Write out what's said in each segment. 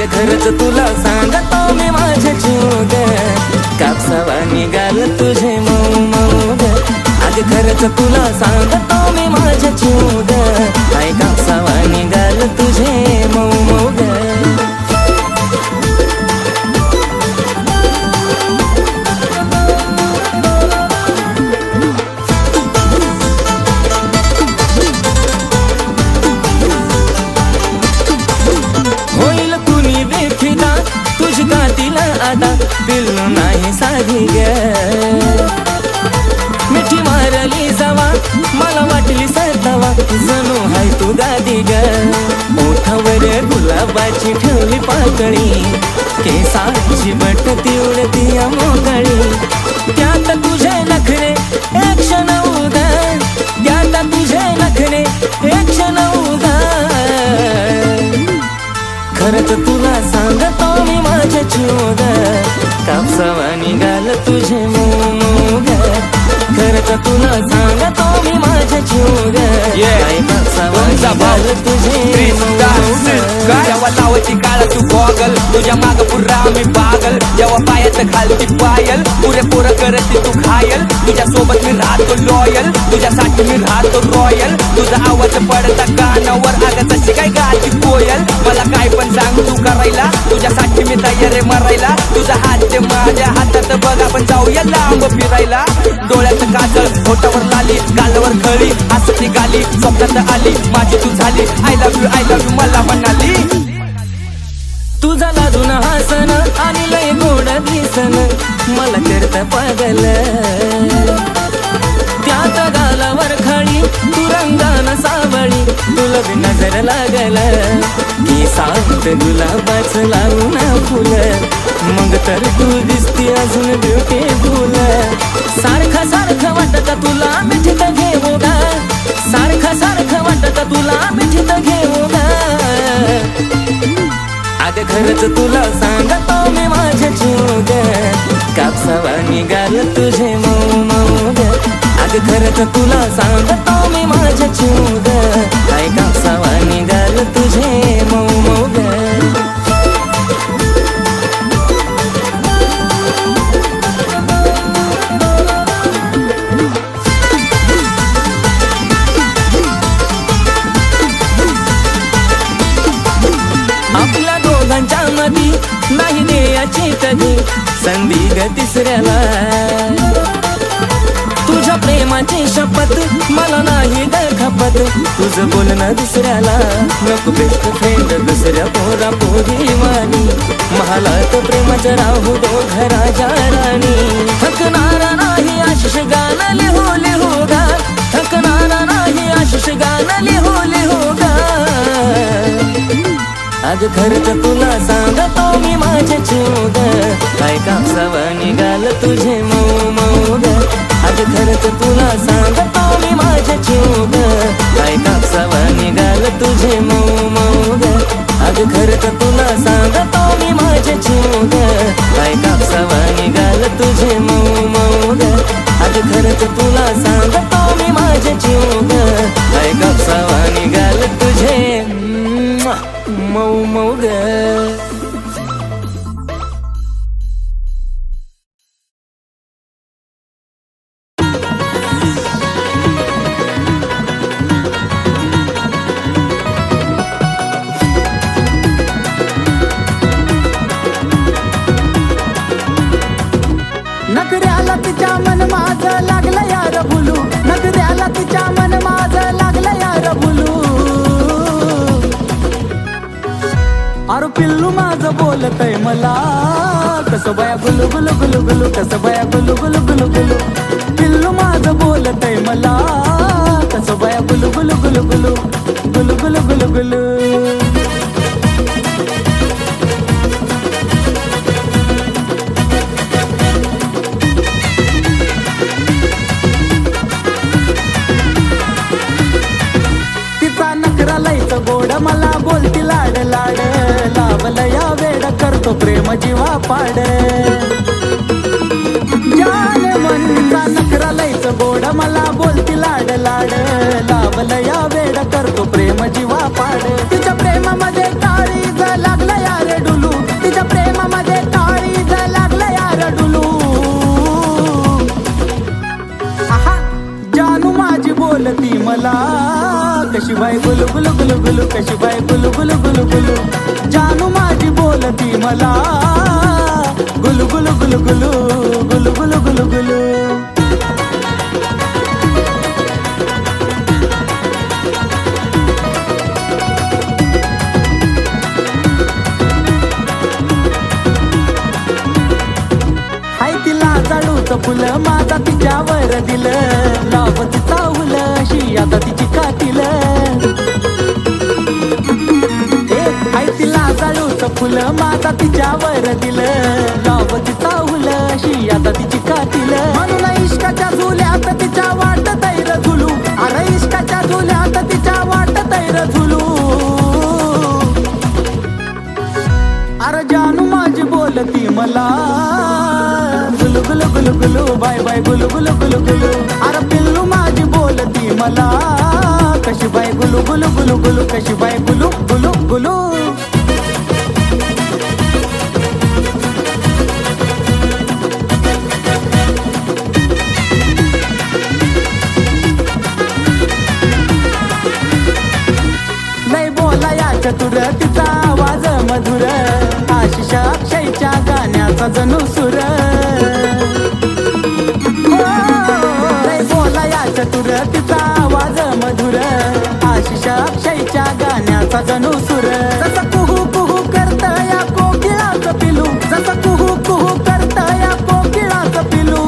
अग खरंच तुला सांगतो मी माझे जीव ग कापसावा निघाल तुझे मऊ मऊ ग. अग खरंच तुला सांगतो मी माझे जीव ग नाही ग. मिठी मारली जावा मला वाटली सरतावा जणू हाय तू दादी ग. ओठावर गुलाबाची ठेवली पाकळी केसाची बट उडती मोकळी. त्यात तुझे नखरे एक क्षण उदा त्यात तुझे नखरे एक क्षण उदा खरंच तुला सांगतो माझ्याची ओढ कापसावा निघाल तुझे मोग. खरं तर तुला सांगतो मी माझ्याची ओढ तुझे मोग जेव्हा लावायची काळ तू गॉगल तुझ्या माग पुरा मी पागल. जेव्हा पायात घालती पायल. पुरे पोरं करते तू घायल. तुझ्या सोबत मी राहतो लॉयल तुझ्यासाठी मी राहतो रॉयल तुझा आवाज पडता कानावर. अगं तशी काय गाती कोयल? मला काय पण सांग तू करायला. तुझ्यासाठी मी तयार आहे मरायला. तुझा हात ते माझ्या हातात. बघ आपण जाऊया लांब फिरायला. डोळ्यात काजळ होटावर लाली गालावर खळी. हसती गाली स्वप्नात आली. माझी तू झाली. I love you I love you मला म्हणाली. तुझा लाजून हसन आणि लय गोड दिसन. मला करत पागल. त्यात गालावर खळी तू रंगान सावळी. तुला बी नजर लागल. की सांगत गुलाबाच लावून फुल. मग तर तू दिसती अजून ब्युटीफुल सारखं सारखं वाटत तुला मिठीत घेऊ सारखं सारखं वाटत तुला मिठीत घेऊ गा अग खरंच तुला सांगतो मी माझ्या जीवग कापसावा निघाल तुझे मऊ मऊ ग अग खरंच तुला सांगतो मी माझ्या जीवग काय कापसावा निघाल तुझे संधी ग तिसऱ्याला. तुझ्या प्रेमाची शपथ मला नाही ग खपत तुझं बोलणं दुसऱ्याला नको बेस्ट फ्रेंड दुसऱ्या पोरा पोरी वाणी. महालात प्रेमाच्या राहू दो घराच्या राणी थकणारा नाही आशिष गाणं लिहू लिहू गा. थकणारा नाही आशिष गाणं लिहू लिहू गा. अग खरंच तुला सांगतो मी माझे जीवग काय कापसावा निघाल तुझे मऊ मऊ ग. अग खरंच तुला सांग बोलतय मला कसं बया गुलू गुलू गुलू गुलू कसं बया गुलू गुलू गुलू गुलू पाडे. जान मनचा नखरा लयच गोड मला बोलती लाड लाड. लावलं या वेड करतो प्रेम जीवा पाड. तिच्या प्रेमामध्ये टाळी ज लागलं यार डुलू. तिच्या प्रेमामध्ये टाळी ज लागलं यार डुलू. जानू माझी बोलती मला. कशी बाय गुलू गुलू गुलू गुलू कशी बाय गुलू गुलू गुलू गुलू. जानू माझी बोलती मला. గులు గులు గులు గులు గులు గులు గులు फुलं माझा तिच्यावर दिलं. लावत चावलं अशी आता तिची कातील फुलं माझा तिच्यावर दिलं. लावत चावलं अशी आता तिची कातील. म्हणून इश्काच्या झुल्यात तिच्या वाट तैर झुलू. अरे इश्काच्या झुल्यात तिच्या वाट तैर झुलू. अरे जानू माझी बोलती मला. गुलू गुलू गुलू गुलू बाय बाय गुलू गुलू गुलू गुलू. अरे पिल्लू माझी बोलती मला. कशी बाय गुलू गुलू गुलू गुलू कशी बाय गुलू गाण्याचा सुर. बोला या चतुर तिचा आवाज मधुर. आशिष अक्षयच्या गाण्याचा जणू सुर जसं कुहू कुहू करत या कोकिळाच पिलू. जसं कुहू कुहू करत या कोकिळाच पिलू.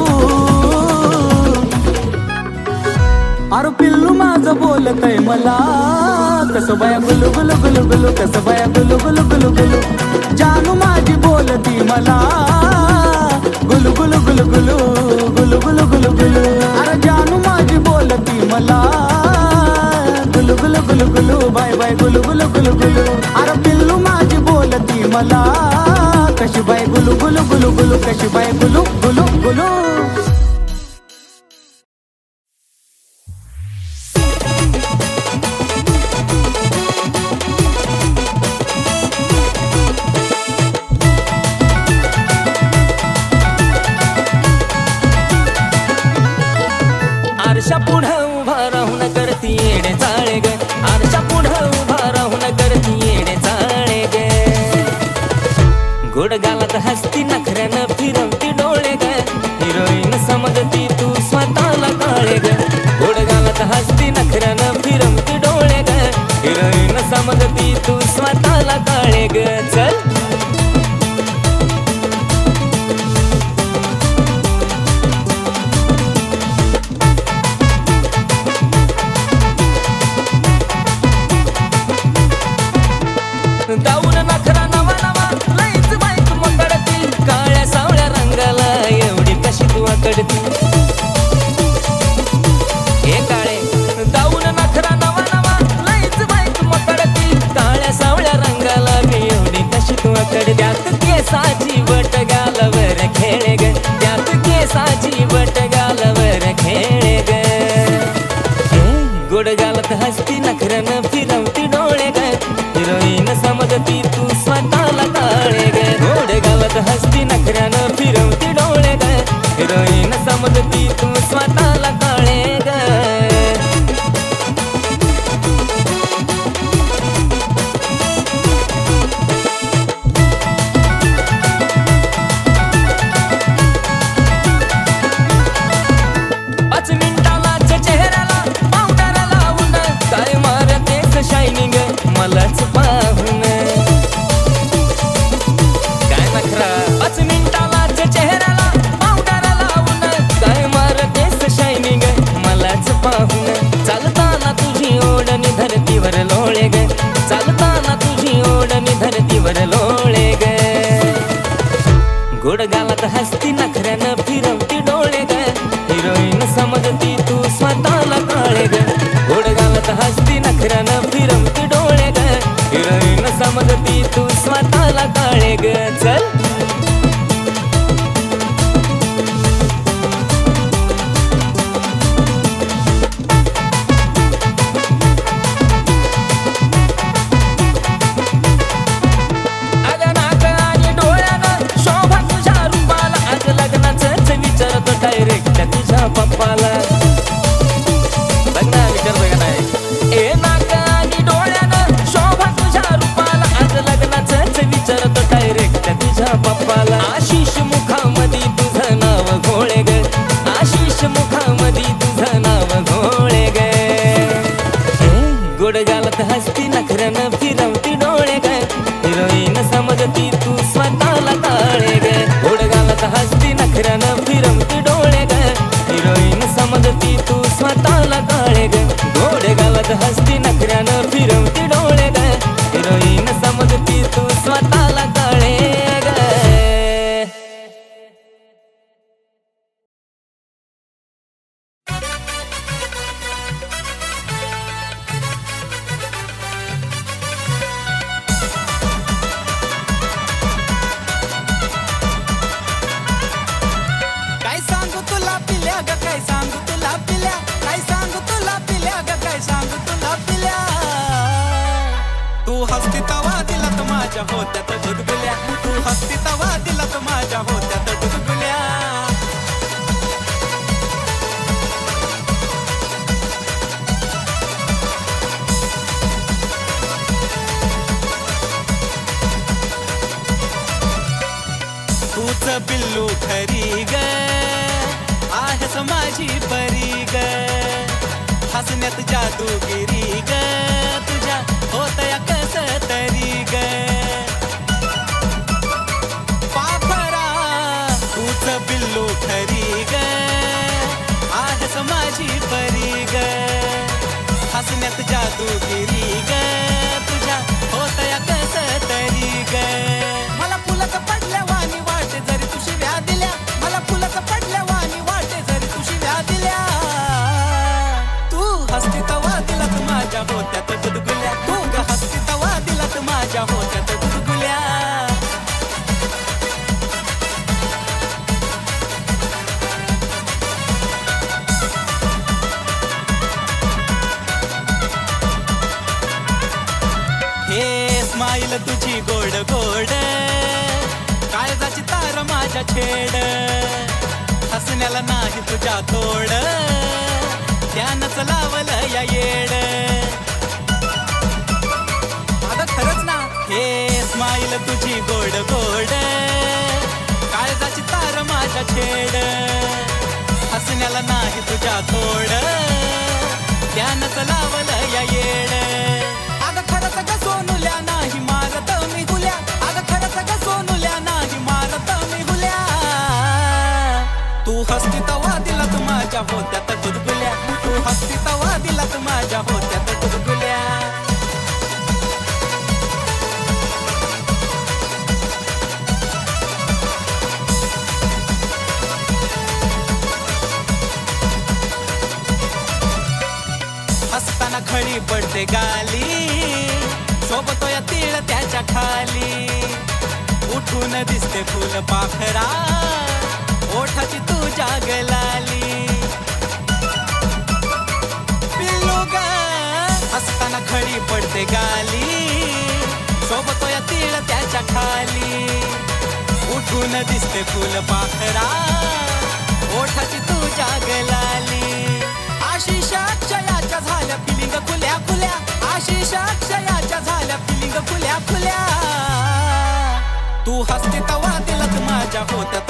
अरे पिल्लू माझं बोलतय मला. कसं बाया गुलू गुलू गुलू गुलू कसं बाया गुलू गुलू गुलू. गुलू बाय बाय गुलू गुलू गुलू गुलू. अरे पिल्लू माझी बोलती मला. कशी बाय गुलू गुलू गुलू गुलू कशी बाय गुलू गुलू गुलू. तू स्वतःला काळे ग चल. गोड गालत हसती नखऱ्यानं फिरवती डोळे ग. हिरोईन समजती तू स्वतःला काळे ग. गोड गालत हसती नखऱ्यानं ಕಾಲಗಳ गोड हसण्यात जादूगिरी गोड गोड काळजाची तार माझ्या छेड. हसण्याला नाही तुझ्या तोड. त्यानच लावलं या येड. आता खरंच ना हे स्माईल तुझी गोड गोड. काळजाची तार माझ्या छेड. हसण्याला नाही तुझ्या तोड. त्यानच लावलं या येड. आता खरंच का सोनुल्या हस्ती तवा दिला तू माझ्या होत्यात गुदगुल्या. तू हसती तवा दिला तू माझ्या होत्यात गुदगुल्या. हसताना खळी पडते गाली. सोबतो या तीळ त्याच्याखाली. उठून दिसते फुल पाखरा. ओठाची तू जागलाली. पिल्लू ग असताना खळी पडते गाली. सोबतो या तीळ त्याच्याखाली. उठून दिसते फुल पाखरा. ओठाची तू जागलाली. आशिष अक्षयाच्या झाल्या पिलिंग खुल्या खुल्या. आशिष अक्षयाच्या झाल्या पिलिंग खुल्या खुल्या. तू हसते तवा दिलात माझ्या होत्यात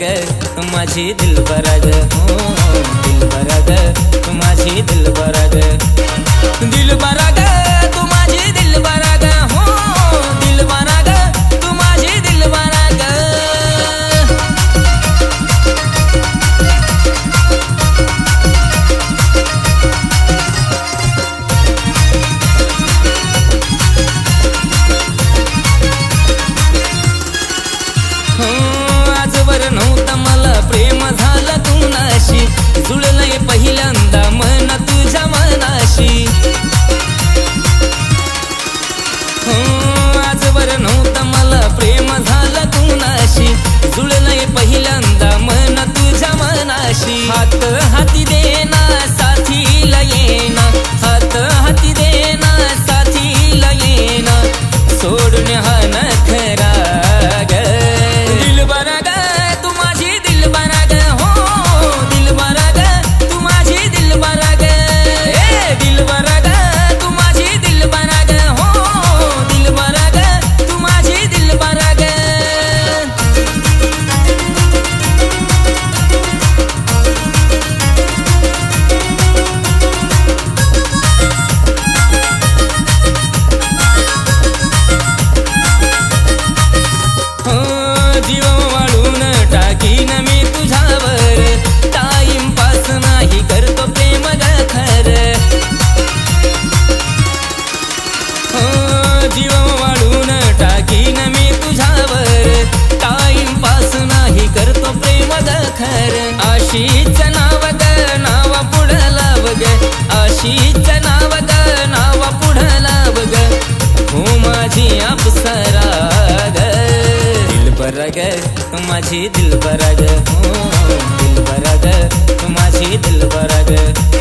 ग माझी दिलबर ग हो, हो दिलबर ग माझी दिलबर ग ग माझी दिल ग हो दिल ग माझी दिल ग